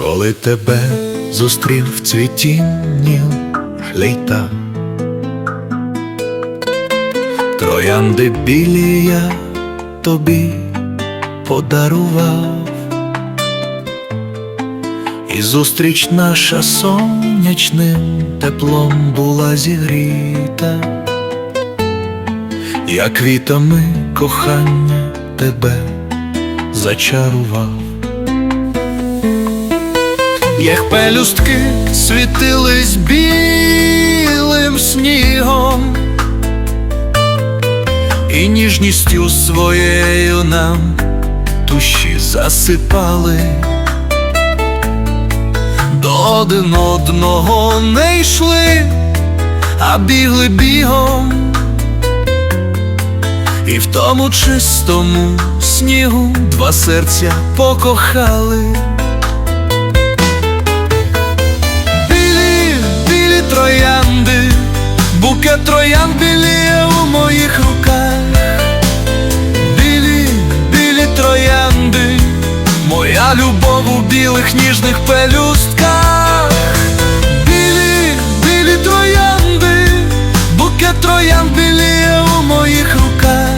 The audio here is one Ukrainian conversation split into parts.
Коли тебе зустрів в цвітінні літа, троянди білі я тобі подарував, і зустріч наша сонячним теплом була зігріта, я квітами кохання тебе зачарував. Як пелюстки світились білим снігом, і ніжністю своєю нам душі засипали, до один одного не йшли, а бігли бігом, і в тому чистому снігу два серця покохали. Троянди, букет троянд біліє у моїх руках. Білі, білі троянди, моя любов у білих ніжних пелюстках. Білі, білі троянди, букет троянд біліє у моїх руках.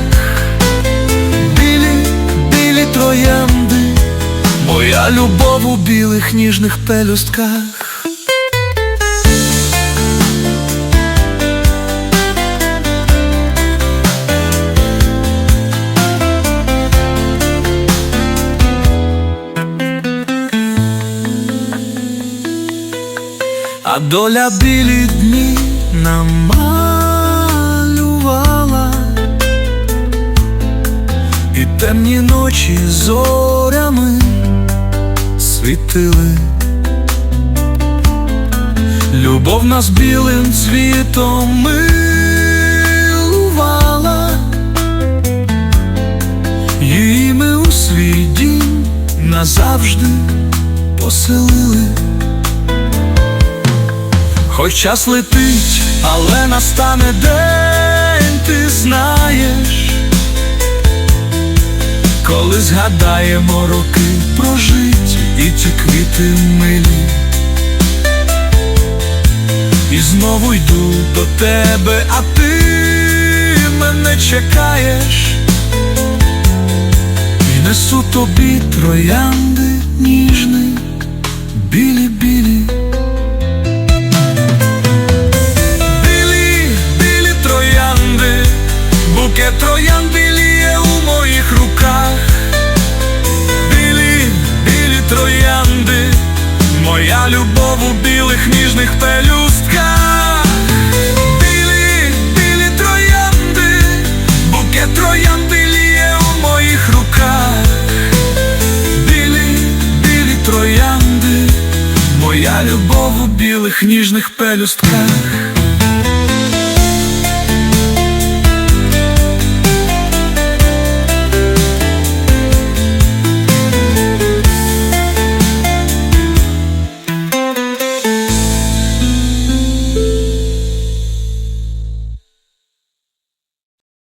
Білі, білі троянди, моя любов у білих ніжних пелюстках. А доля білі дні намалювала. І темні ночі зорями світили. Любов нас білим цвітом милувала. Її ми у свій дім назавжди поселили Хоч час летить, але настане день, ти знаєш, коли згадаємо роки прожиті і ті квіти милі. І знову йду до тебе, а ти мене чекаєш, і несу тобі троянди ніжний, любов у білих ніжних пелюстках.